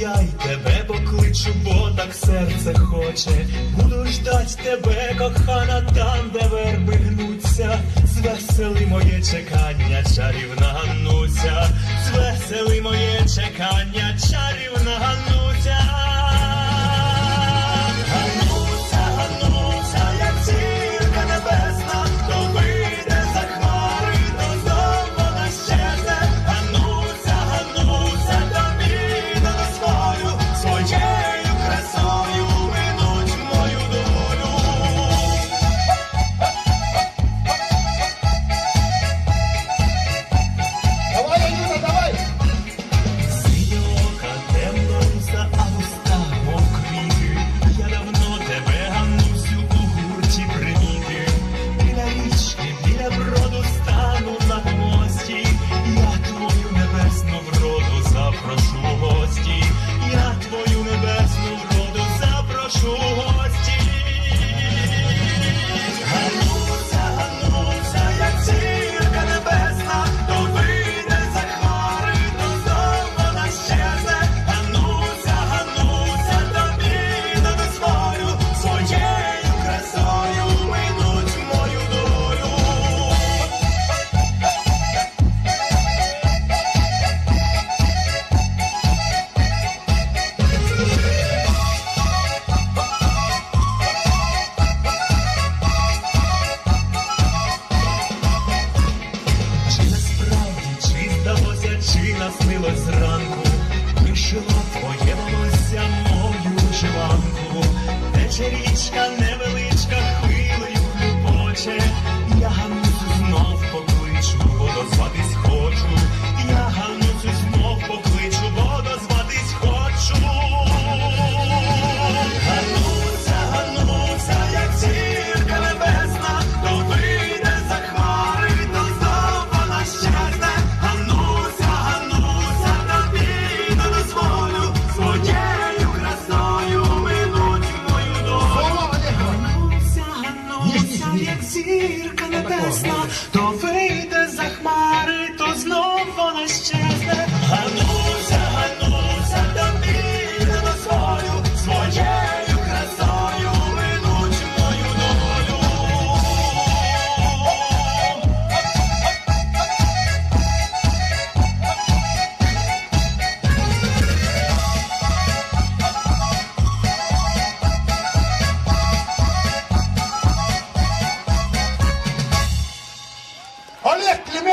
я й тебе покличу, бо так серце хоче. Буду ждать тебе, кохана, там, де верби гнуться, звесели моє чекання, чарівна гануся, звесели моє чекання, чарівна гануся.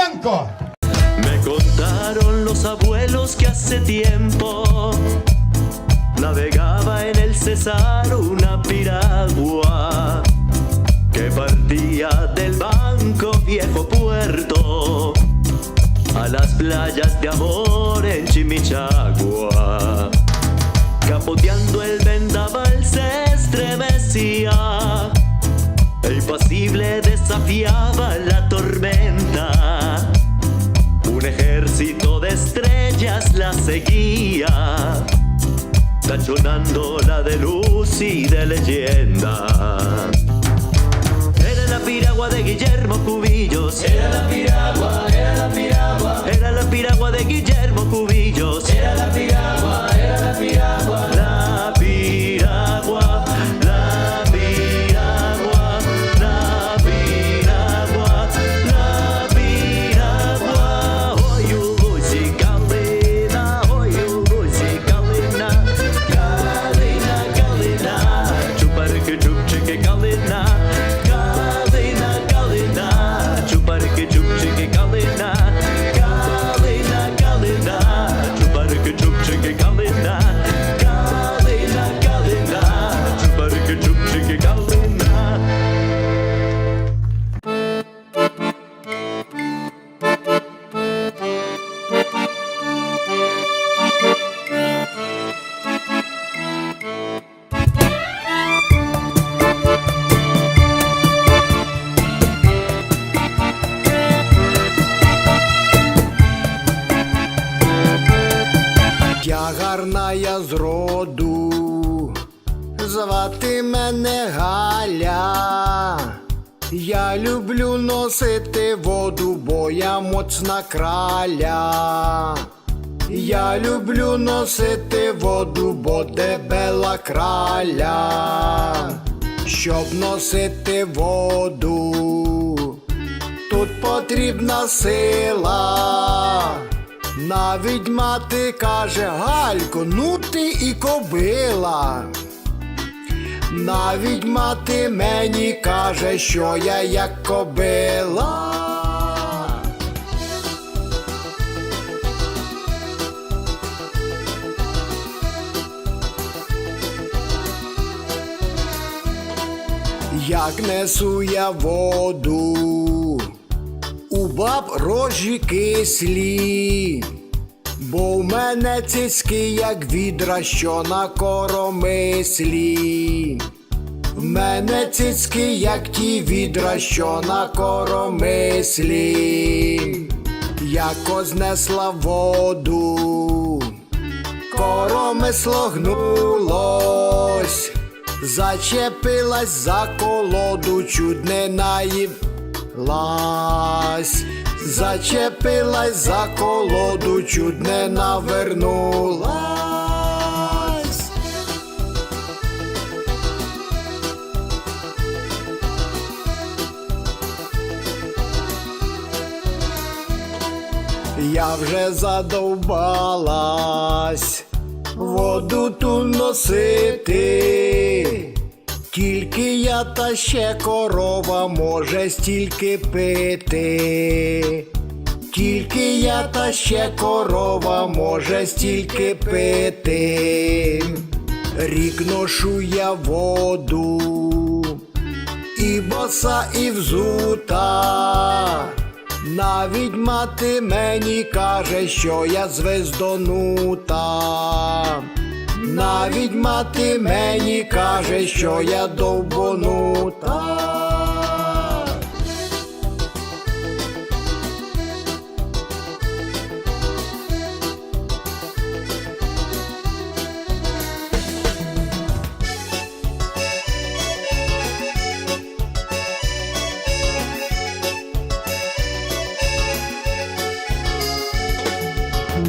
Me contaron los abuelos que hace tiempo navegaba en el Cesar una piragua que partía del banco viejo puerto a las playas de amor en Chimichagua. Capoteando el vendaval se estremecía e impasible desafiaba la tormenta. seguía, tachonando la de luz y de leyenda. Era la piragua de Guillermo Cubillos. Era la piragua, era la piragua. Era la piragua de Guillermo Cubillos. Era la piragua, era la piragua. Вона гарна я з звати мене Галя. Я люблю носити воду, бо я моцна краля. Я люблю носити воду, бо дебела краля. Щоб носити воду, тут потрібна сила. Навіть мати каже, Галько, ну ти і кобила. Навіть мати мені каже, що я як кобила. Як несу я воду, баб рожі кислі, бо в мене цицьки, як відра, що на коромислі. В мене цицьки, як ті відра, що на коромислі. Яко знесла воду, коромисло гнулось, зачепилась за колоду, чуть не наїлась, зачепилась за колоду, чуть не навернулась. Я вже задовбалась воду ту носити. Тільки я та ще корова може стільки пити. Тільки я та ще корова може стільки пити. Рік ношу я воду, і боса, і взута. Навіть мати мені каже, що я звездонута. Навіть мати мені каже, що я довбонута.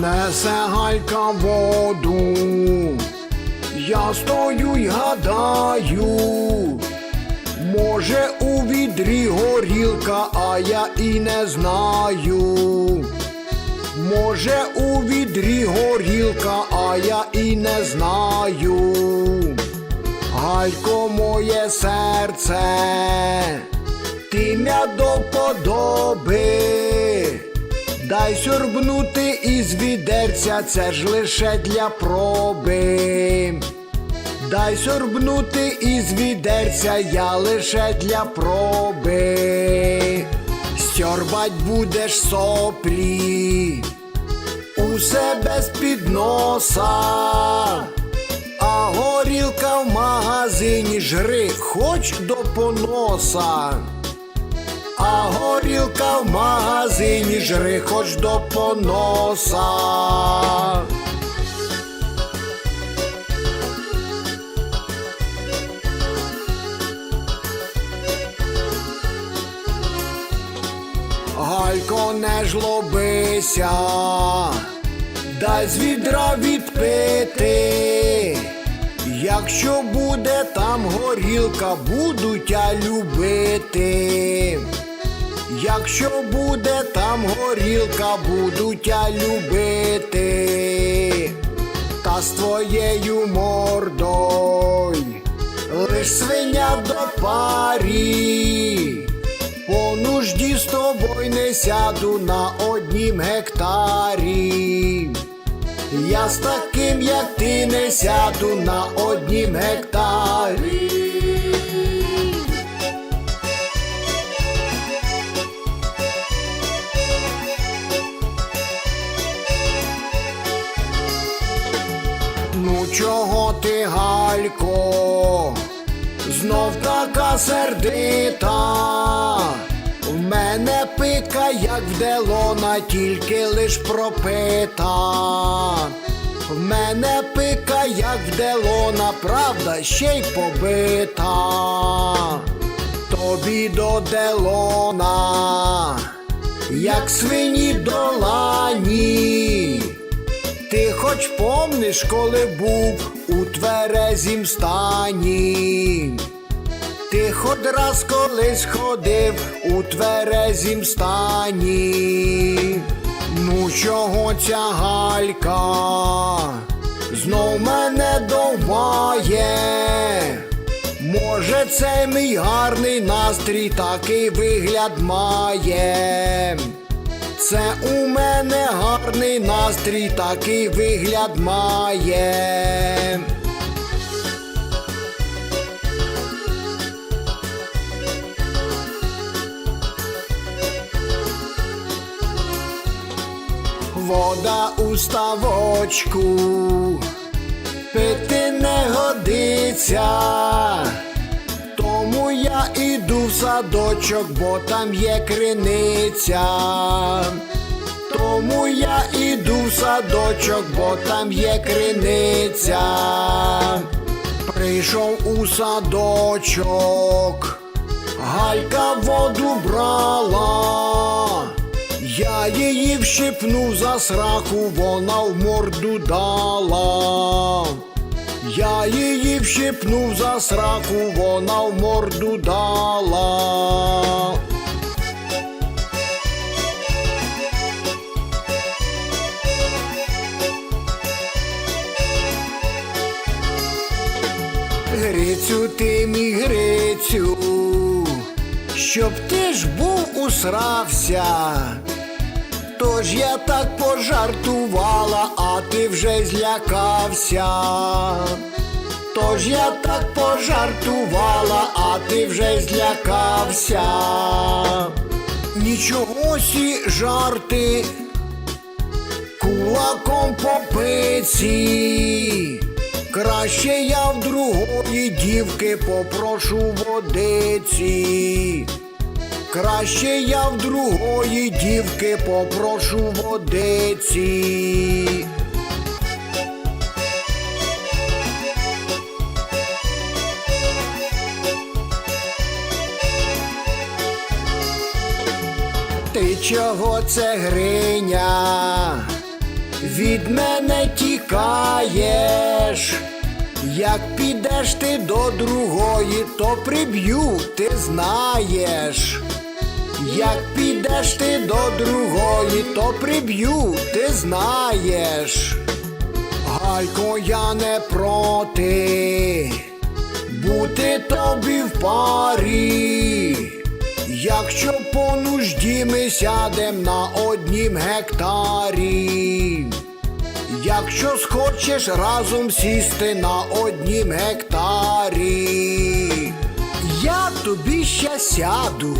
Несе галька воду, я стою й гадаю, може у відрі горілка, а я і не знаю. Може у відрі горілка, а я і не знаю. Галько моє серце, ти м'я до подоби. Дай сюрбнути із відерця, це ж лише для проби. Дай сюрбнути із відерця, я лише для проби. Стьорбать будеш соплі у себе з-під носа, а горілка в магазині жри, хоч до поноса. А горілка в магазині жри хоч до поноса. Галько, не жлобися, дай з відра відпити. Якщо буде там горілка, буду тя любити. Якщо буде там горілка, буду тя любити. Та з твоєю мордой, лиш свиня до парі. По нужді з тобою не сяду на однім гектарі. Я з таким, як ти, не сяду на однім гектарі. Ну чого ти, Галько, знов така сердита? Мене пика, як в Делона, тільки лиш пропита. В мене пика, як в Делона, правда, ще й побита. тобі до делона, як свині до лані. Ти хоч помниш, коли був у тверезім стані. Ти хоч раз колись ходив у тверезім стані. Ну чого ця галька знов мене довбає? Може, це мій гарний настрій такий вигляд має. Це у мене гарний настрій такий вигляд має. Вода у ставочку пити не годиться. Тому я іду в садочок, бо там є криниця. Тому я іду в садочок, бо там є криниця. Прийшов у садочок, галька воду брала. Я її вщипнув за сраку, вона в морду дала. Я її вщипнув за сраку, вона в морду дала. Грицю ти мій Грицю, щоб ти ж був усрався. Тож я так пожартувала, а ти вже злякався. Тож я так пожартувала, а ти вже злякався. Нічого сі жарти кулаком по пиці. Краще я в другої дівки попрошу водиці. Краще я в другої дівки попрошу водиці. Ти чого це гриня? Від мене тікаєш. Як підеш ти до другої, то приб'ю, ти знаєш. Як підеш ти до другої, то приб'ю, ти знаєш. Галько, я не проти, бути тобі в парі. Якщо по нужді ми сядем на однім гектарі. Якщо схочеш разом сісти на однім гектарі, я тобі ще сяду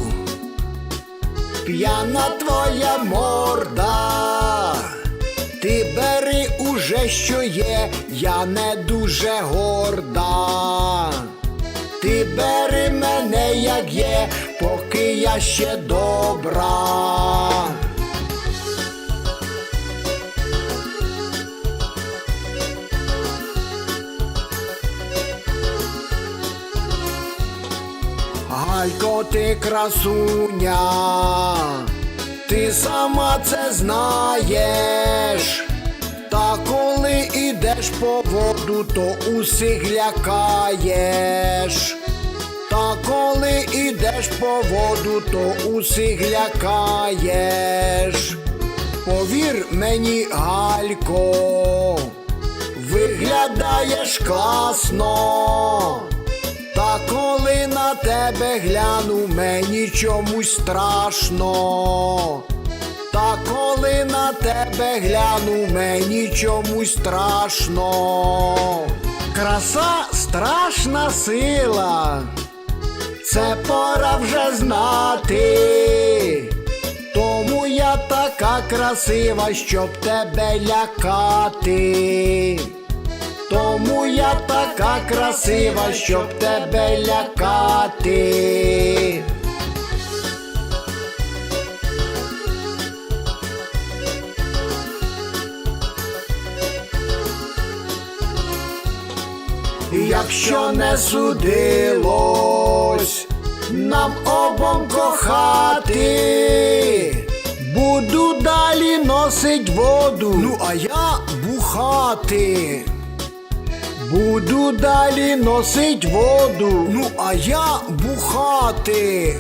п'яна твоя морда. Ти бери уже, що є, я не дуже горда. Ти бери мене, як є, поки я ще добра. Галько, ти красуня, ти сама це знаєш. Та коли ідеш по воду, то усіх лякаєш. Та коли ідеш по воду, то усіх лякаєш. Повір мені, Галько, виглядаєш класно. На тебе гляну, мені чомусь страшно. Та коли на тебе гляну, мені чомусь страшно. Краса страшна сила, це пора вже знати. Тому я така красива, щоб тебе лякати. Тому я така красива, щоб тебе лякати. Якщо не судилось, нам обом кохати. Буду далі носить воду, ну а я бухати. Буду далі носить воду, ну а я бухати.